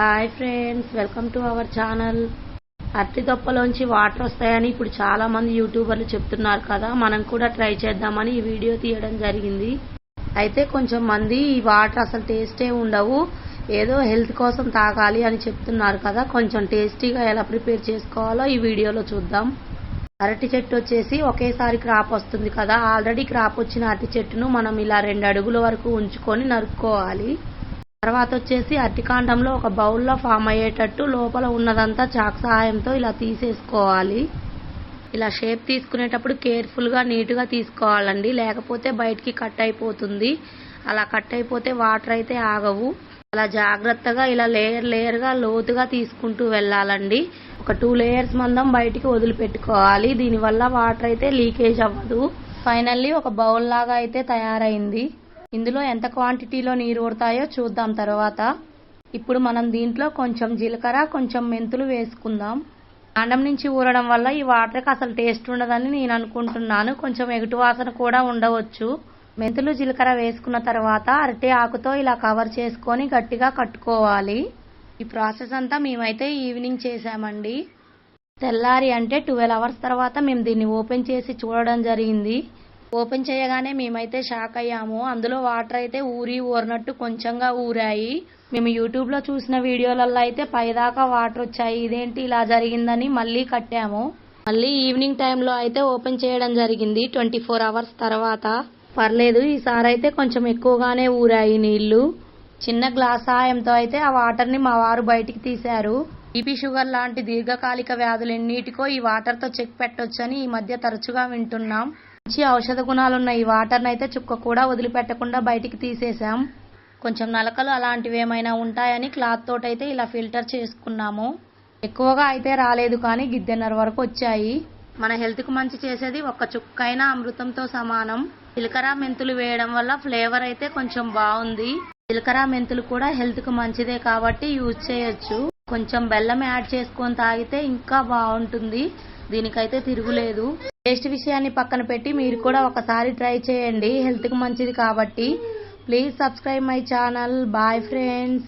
Hi friends welcome to our channel అట్టి దొప్పలోంచి water వస్తాయని ఇప్పుడు చాలా మంది యూట్యూబర్లు చెప్తున్నారు కదా. మనం కూడా ట్రై చేద్దామని ఈ వీడియో తీయడం జరిగింది. అయితే కొంచెం మంది ఈ వాటర్ అసలు టేస్టే ఉండవు. ఏదో హెల్త్ కోసం తాగాలి అని చెప్తున్నారు కదా. కొంచెం టేస్టీగా ఎలా ప్రిపేర్ చేసుకోవాలో ఈ వీడియోలో చూద్దాం. అరటి చెట్టు వచ్చేసి ఒకేసారి క్రాప్ వస్తుంది కదా. ఆల్రెడీ క్రాప్ వచ్చిన అరటి చెట్టును మనం ఇలా రెండు అడుగుల వరకు ఉంచుకొని నరుక్కోవాలి. తర్వాత వచ్చేసి అరటికాండంలో ఒక బౌల్లో ఫామ్ అయ్యేటట్టు లోపల ఉన్నదంతా చాక్ సహాయంతో ఇలా తీసేసుకోవాలి. ఇలా షేప్ తీసుకునేటప్పుడు కేర్ఫుల్గా నీట్గా తీసుకోవాలండి. లేకపోతే బయటికి కట్ అయిపోతుంది. అలా కట్ అయిపోతే వాటర్ అయితే ఆగవు. అలా జాగ్రత్తగా ఇలా లేయర్ లేయర్గా లోతుగా తీసుకుంటూ వెళ్ళాలండి. ఒక టూ లేయర్స్ మందం బయటికి వదిలిపెట్టుకోవాలి. దీనివల్ల వాటర్ అయితే లీకేజ్ అవ్వదు. ఫైనల్లీ ఒక బౌల్ లాగా అయితే తయారైంది. ఇందులో ఎంత క్వాంటిటీలో నీరు ఊడతాయో చూద్దాం తర్వాత. ఇప్పుడు మనం దీంట్లో కొంచెం జీలకర్ర కొంచెం మెంతులు వేసుకుందాం. కాండం నుంచి ఊరడం వల్ల ఈ వాటర్కి అసలు టేస్ట్ ఉండదని నేను అనుకుంటున్నాను. కొంచెం ఎగుటు వాసన కూడా ఉండవచ్చు. మెంతులు జీలకర్ర వేసుకున్న తర్వాత అరటి ఆకుతో ఇలా కవర్ చేసుకొని గట్టిగా కట్టుకోవాలి. ఈ ప్రాసెస్ అంతా మేమైతే ఈవినింగ్ చేసామండి తెల్లారి అంటే ట్వెల్వ్ అవర్స్ తర్వాత మేము దీన్ని ఓపెన్ చేసి చూడడం జరిగింది. ఓపెన్ చేయగానే మేమైతే షాక్ అయ్యాము. అందులో వాటర్ అయితే ఊరి ఊరినట్టు కొంచెంగా ఊరాయి. మేము యూట్యూబ్లో చూసిన వీడియోలలో అయితే పైదాకా వాటర్ వచ్చాయి. ఇదేంటి ఇలా జరిగిందని మళ్ళీ కట్టాము. మళ్ళీ ఈవినింగ్ టైంలో అయితే ఓపెన్ చేయడం జరిగింది ట్వంటీ ఫోర్ అవర్స్ తర్వాత. పర్లేదు ఈసారి అయితే కొంచెం ఎక్కువగానే ఊరాయి నీళ్ళు. చిన్న గ్లాస్ సాయంతో అయితే ఆ వాటర్ని మా వారు బయటికి తీశారు. బీపీ షుగర్ లాంటి దీర్ఘకాలిక వ్యాధులు ఎన్నిటికో ఈ వాటర్తో చెక్ పెట్టొచ్చని ఈ మధ్య తరచుగా వింటున్నాం. మంచి ఔషధ గుణాలున్న ఈ వాటర్ని అయితే చుక్క కూడా వదిలిపెట్టకుండా బయటికి తీసేసాం కొంచెం నలకలు అలాంటివి ఏమైనా ఉంటాయని క్లాత్ తోటైతే ఇలా ఫిల్టర్ చేసుకున్నాము. ఎక్కువగా అయితే రాలేదు కానీ గిద్దెన్నర వరకు వచ్చాయి. మన హెల్త్కు మంచి చేసేది ఒక్క చుక్కైన అమృతంతో సమానం. జీలకర్ర మెంతులు వేయడం వల్ల ఫ్లేవర్ అయితే కొంచెం బాగుంది. జీలకర్ర మెంతులు కూడా హెల్త్కు మంచిదే కాబట్టి యూజ్ చేయొచ్చు. కొంచెం బెల్లం యాడ్ చేసుకొని తాగితే ఇంకా బాగుంటుంది. దీనికైతే తిరుగులేదు. టేస్ట్ విషయాన్ని పక్కన పెట్టి మీరు కూడా ఒకసారి ట్రై చేయండి. హెల్త్కి మంచిది కాబట్టి. Please subscribe my channel. Bye friends.